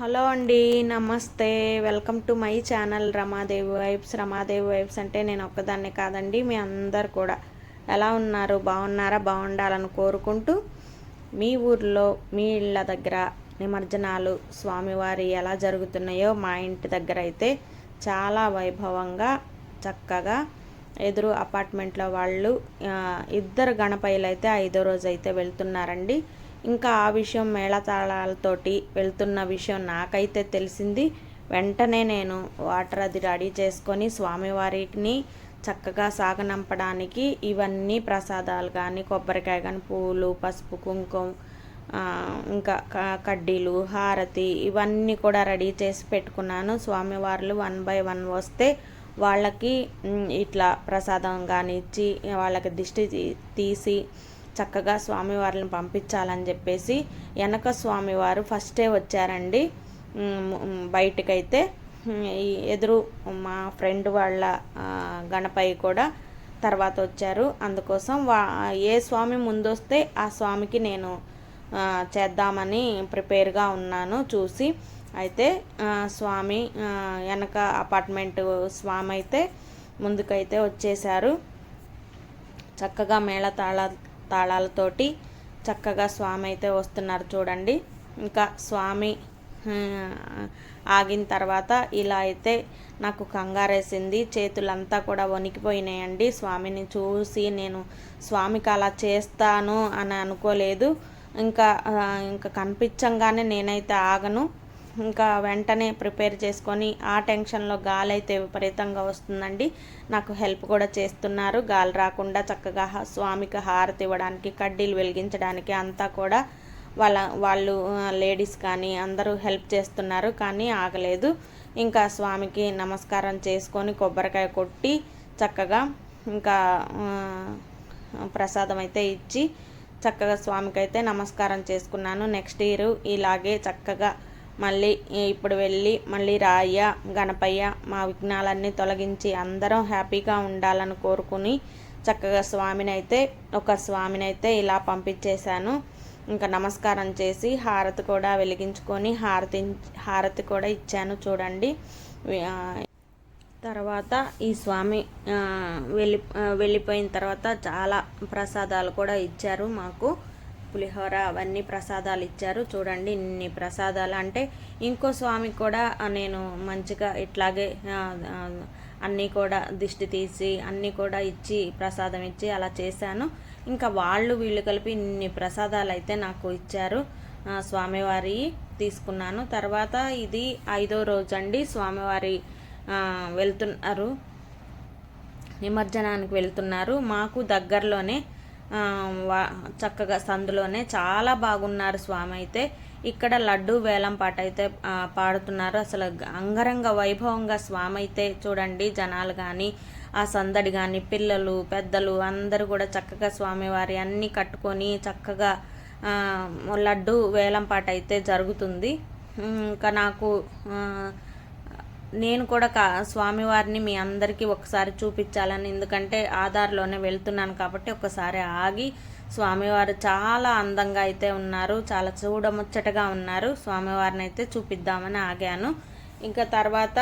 Hello అండి నమస్తే. Welcome to my channel Ramadevi vibes. Ramadevi vibes అంటే నేను ఒక్కదాన్నే కాదండి మీ అందరు కూడా. ఎలా ఉన్నారు? బాగున్నారా? బాగుండాలని కోరుకుంటూ మీ ఊర్లో మీ ఇళ్ళ దగ్గర నిమజ్జనాలు స్వామివారి ఎలా జరుగుతున్నాయో మా ఇంటి దగ్గర అయితే చాలా వైభవంగా చక్కగా ఎదురు అపార్ట్మెంట్లో వాళ్ళు ఇద్దరు గణపయ్యలు అయితే ఐదో రోజు అయితే వెళ్తున్నారండి. ఇంకా ఆ విషయం మేళతాళాలతోటి వెళ్తున్న విషయం నాకైతే తెలిసింది. వెంటనే నేను వాటర్ అది రెడీ చేసుకొని స్వామివారిని చక్కగా సాగనంపడానికి ఇవన్నీ ప్రసాదాలు కానీ కొబ్బరికాయ కానీ పూలు పసుపు కుంకుమ ఇంకా కడ్డీలు హారతి ఇవన్నీ కూడా రెడీ చేసి పెట్టుకున్నాను. స్వామివార్లు వన్ బై వన్ వస్తే వాళ్ళకి ఇట్లా ప్రసాదం కానీ ఇచ్చి వాళ్ళకి దిష్టి తీసి చక్కగా స్వామివారిని పంపించాలని చెప్పేసి వెనక స్వామివారు ఫస్టే వచ్చారండి. బయటకైతే ఎదురు మా ఫ్రెండ్ వాళ్ళ గణపై గణపయ్య కూడా తర్వాత వచ్చారు. అందుకోసం వా ఏ స్వామి ముందొస్తే ఆ స్వామికి నేను చేద్దామని ప్రిపేర్గా ఉన్నాను చూసి. అయితే స్వామి వెనక అపార్ట్మెంట్ స్వామి అయితే ముందుకైతే వచ్చేసారు చక్కగా మేళ తాళ తాళాలతోటి చక్కగా స్వామి అయితే వస్తున్నారు చూడండి. ఇంకా స్వామి ఆగిన తర్వాత ఇలా అయితే నాకు కంగారేసింది. చేతులంతా కూడా వణికిపోయినాయండి. స్వామిని చూసి నేను స్వామికి అలా చేస్తాను అని అనుకోలేదు. ఇంకా ఇంకా కనిపించంగానే నేనైతే ఆగను. ఇంకా వెంటనే ప్రిపేర్ చేసుకొని ఆ టెన్షన్లో గాలి అయితే విపరీతంగా వస్తుందండి. నాకు హెల్ప్ కూడా చేస్తున్నారు. గాలి రాకుండా చక్కగా స్వామికి హారతి ఇవ్వడానికి కడ్డీలు వెలిగించడానికి అంతా కూడా వాళ్ళ వాళ్ళు లేడీస్ కానీ అందరూ హెల్ప్ చేస్తున్నారు. కానీ ఆగలేదు. ఇంకా స్వామికి నమస్కారం చేసుకొని కొబ్బరికాయ కొట్టి చక్కగా ఇంకా ప్రసాదం అయితే ఇచ్చి చక్కగా స్వామికి అయితే నమస్కారం చేసుకున్నాను. నెక్స్ట్ ఇయర్ ఇలాగే చక్కగా మళ్ళీ ఇప్పుడు వెళ్ళి మళ్ళీ రాయ్య గణపయ్య మా విఘ్నాలన్నీ తొలగించి అందరం హ్యాపీగా ఉండాలని కోరుకుని చక్కగా స్వామిని అయితే ఒక స్వామిని అయితే ఇలా పంపించేశాను. ఇంకా నమస్కారం చేసి హారతి కూడా వెలిగించుకొని హారతి హారతి కూడా ఇచ్చాను చూడండి. తర్వాత ఈ స్వామి వెళ్ళి వెళ్ళిపోయిన తర్వాత చాలా ప్రసాదాలు కూడా ఇచ్చారు మాకు. పులిహోర అవన్నీ ప్రసాదాలు ఇచ్చారు. చూడండి ఇన్ని ప్రసాదాలు. అంటే ఇంకో స్వామికి కూడా నేను మంచిగా ఇట్లాగే అన్నీ కూడా దిష్టి తీసి అన్నీ కూడా ఇచ్చి ప్రసాదం ఇచ్చి అలా చేశాను. ఇంకా వాళ్ళు వీళ్ళు కలిపి ఇన్ని ప్రసాదాలు అయితే నాకు ఇచ్చారు స్వామివారి తీసుకున్నాను. తర్వాత ఇది ఐదో రోజు అండి స్వామివారి వెళ్తున్నారు నిమజ్జనానికి వెళ్తున్నారు. మాకు దగ్గరలోనే చక్కగా సందులోనే చాలా బాగున్నారు స్వామి అయితే. ఇక్కడ లడ్డు వేలం పాట అయితే పాడుతున్నారు. అసలు అంగరంగ వైభవంగా స్వామి అయితే చూడండి జనాలు కానీ ఆ సందడి కానీ పిల్లలు పెద్దలు అందరూ కూడా చక్కగా స్వామివారి అన్నీ కట్టుకొని చక్కగా లడ్డు వేలం పాట అయితే జరుగుతుంది. ఇంకా నాకు నేను కూడా కా స్వామివారిని మీ అందరికీ ఒకసారి చూపించాలని ఎందుకంటే ఆధార్లోనే వెళ్తున్నాను కాబట్టి ఒకసారి ఆగి స్వామివారు చాలా అందంగా అయితే ఉన్నారు చాలా చూడముచ్చటగా ఉన్నారు. స్వామివారిని అయితే చూపిద్దామని ఆగాను. ఇంకా తర్వాత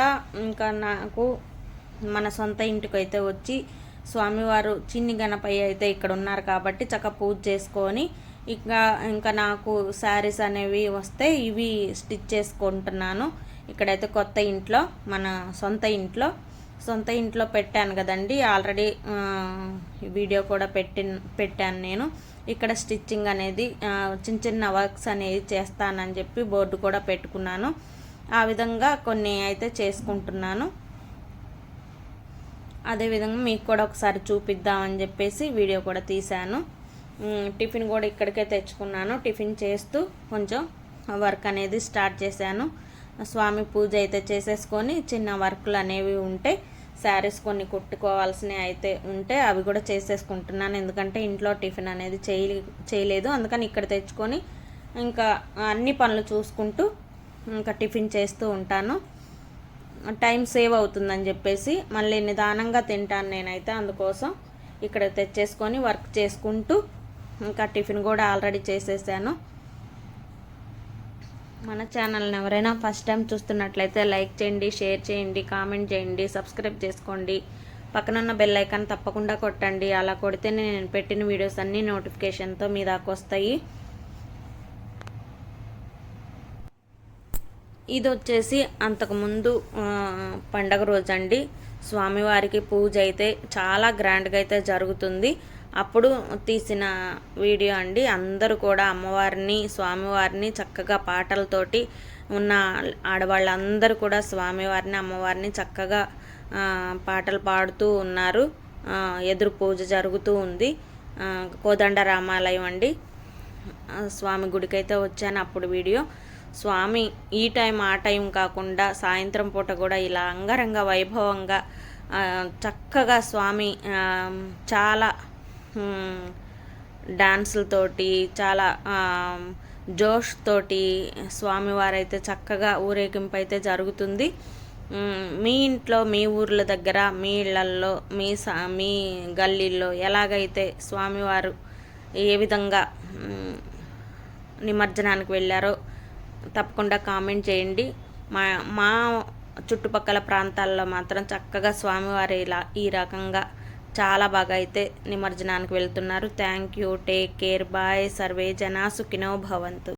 ఇంకా నాకు మన సొంత ఇంటికి అయితే వచ్చి స్వామివారు చిన్ని గణపయ్య అయితే ఇక్కడ ఉన్నారు కాబట్టి చక్క పూజ చేసుకొని ఇంకా ఇంకా నాకు శారీస్ అనేవి వస్తే ఇవి స్టిచ్ చేసుకుంటున్నాను. ఇక్కడైతే కొత్త ఇంట్లో మన సొంత ఇంట్లో. సొంత ఇంట్లో పెట్టాను కదండి. ఆల్రెడీ వీడియో కూడా పెట్టి పెట్టాను నేను. ఇక్కడ స్టిచ్చింగ్ అనేది చిన్న చిన్న వర్క్స్ అనేది చేస్తానని చెప్పి బోర్డు కూడా పెట్టుకున్నాను. ఆ విధంగా కొన్ని అయితే చేసుకుంటున్నాను. అదేవిధంగా మీకు కూడా ఒకసారి చూపిద్దామని చెప్పేసి వీడియో కూడా తీశాను. టిఫిన్ కూడా ఇక్కడికే తెచ్చుకున్నాను. టిఫిన్ చేస్తూ కొంచెం వర్క్ అనేది స్టార్ట్ చేశాను. స్వామి పూజ అయితే చేసేసుకొని చిన్న వర్క్లు అనేవి ఉంటే శారీస్ కొన్ని కుట్టుకోవాల్సినవి అయితే ఉంటే అవి కూడా చేసేసుకుంటున్నాను. ఎందుకంటే ఇంట్లో టిఫిన్ అనేది చేయ చేయలేదు. అందుకని ఇక్కడ తెచ్చుకొని ఇంకా అన్ని పనులు చూసుకుంటూ ఇంకా టిఫిన్ చేస్తూ ఉంటాను. టైం సేవ్ అవుతుందని చెప్పేసి మళ్ళీ నిదానంగా తింటాను నేనైతే. అందుకోసం ఇక్కడ తెచ్చేసుకొని వర్క్ చేసుకుంటూ ఇంకా టిఫిన్ కూడా ఆల్రెడీ చేసేసాను. మన ఛానల్ని ఎవరైనా ఫస్ట్ టైం చూస్తున్నట్లయితే లైక్ చేయండి షేర్ చేయండి కామెంట్ చేయండి సబ్స్క్రైబ్ చేసుకోండి. పక్కనున్న బెల్ ఐకాన్ తప్పకుండా కొట్టండి. అలా కొడితే నేను పెట్టిన వీడియోస్ అన్నీ నోటిఫికేషన్తో మీ దాకా వస్తాయి. ఇది వచ్చేసి అంతకుముందు పండగ రోజు అండి స్వామివారికి పూజ అయితే చాలా గ్రాండ్గా అయితే జరుగుతుంది. అప్పుడు తీసిన వీడియో అండి. అందరూ కూడా అమ్మవారిని స్వామివారిని చక్కగా పాటలతోటి ఉన్న ఆడవాళ్ళందరూ కూడా స్వామివారిని అమ్మవారిని చక్కగా పాటలు పాడుతూ ఉన్నారు. ఎదురు పూజ జరుగుతూ ఉంది. కోదండ రామాలయం అండి. స్వామి గుడికైతే వచ్చాను అప్పుడు వీడియో. స్వామి ఈ టైం ఆ టైం కాకుండా సాయంత్రం పూట కూడా ఇలా అంగరంగ వైభవంగా చక్కగా స్వామి చాలా డాన్సులతోటి చాలా జోష్ తోటి స్వామివారైతే చక్కగా ఊరేగింపు అయితే జరుగుతుంది మీ ఇంట్లో మీ ఊర్ల దగ్గర మీ ఇళ్ళల్లో మీ సా మీ గల్లీల్లో ఎలాగైతే స్వామివారు ఏ విధంగా నిమజ్జనానికి వెళ్ళారో తప్పకుండా కామెంట్ చేయండి. మా మా చుట్టుపక్కల ప్రాంతాల్లో మాత్రం చక్కగా స్వామివారి ఇలా ఈ రకంగా చాలా బాగా అయితే నిమజ్జనానికి వెళ్తున్నారు. Thank you take care bye survey జనా సుఖినో భవంతు.